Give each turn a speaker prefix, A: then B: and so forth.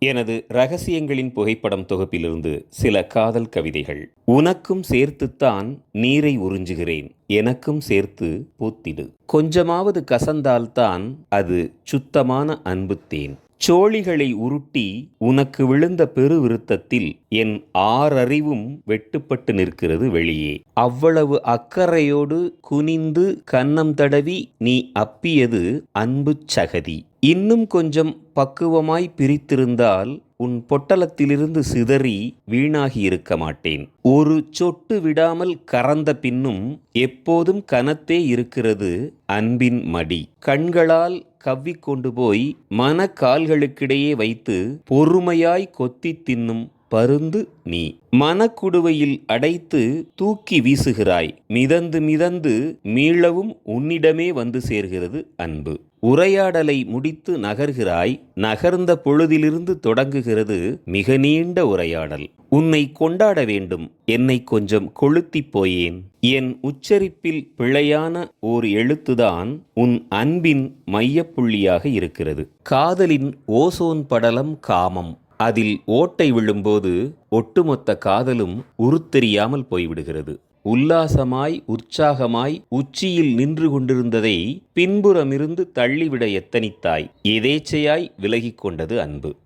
A: எனது ரகசியங்களின் புகைப்படம் தொகுப்பிலிருந்து சில காதல் கவிதைகள். உனக்கும் சேர்த்துத்தான் நீரை உறிஞ்சுகிறேன். எனக்கும் சேர்த்து பூத்திடு. கொஞ்சமாவது கசந்தால்தான் அது சுத்தமான அன்புத்தேன் சோழிகளை உருட்டி உனக்கு விழுந்த பெருவிருத்தத்தில் என் ஆறறிவும் வெட்டுப்பட்டு நிற்கிறது வெளியே. அவ்வளவு அக்கறையோடு குனிந்து கன்னம் தடவி நீ அப்பியது அன்புச் சகதி. இன்னும் கொஞ்சம் பக்குவமாய் பிரித்திருந்தால் உன் பொட்டலத்திலிருந்து சிதறி வீணாகி இருக்க மாட்டேன். ஒரு சொட்டு விடாமல் கறந்த பின்னும் எப்போதும் கனத்தே இருக்கிறது அன்பின் மடி. கண்களால் கவ்விக்கொண்டு போய் மன கால்களுக்கிடையே வைத்து பொறுமையாய் கொத்தி தின்னும் பருந்து நீ. மனக்குடுவையில் அடைத்து தூக்கி வீசுகிறாய். மிதந்து மிதந்து மீளவும் உன்னிடமே வந்து சேர்கிறது அன்பு. உரையாடலை முடித்து நகர்கிறாய். நகர்ந்த பொழுதிலிருந்து தொடங்குகிறது மிக நீண்ட உரையாடல். உன்னை கொண்டாட வேண்டும். என்னை கொஞ்சம் கொளுத்திப் போயேன். என் உச்சரிப்பில் பிழையான ஓர் எழுத்துதான் உன் அன்பின் மையப்புள்ளியாக இருக்கிறது. காதலின் ஓசோன் படலம் காமம். அதில் ஓட்டை விழும்போது ஒட்டுமொத்த காதலும் உருத்தெரியாமல் போய்விடுகிறது. உல்லாசமாய் உற்சாகமாய் உச்சியில் நின்று கொண்டிருந்ததை பின்புறமிருந்து தள்ளிவிட எத்தனித்தாய்? எதேச்சையாய் விலகிக் கொண்டது அன்பு.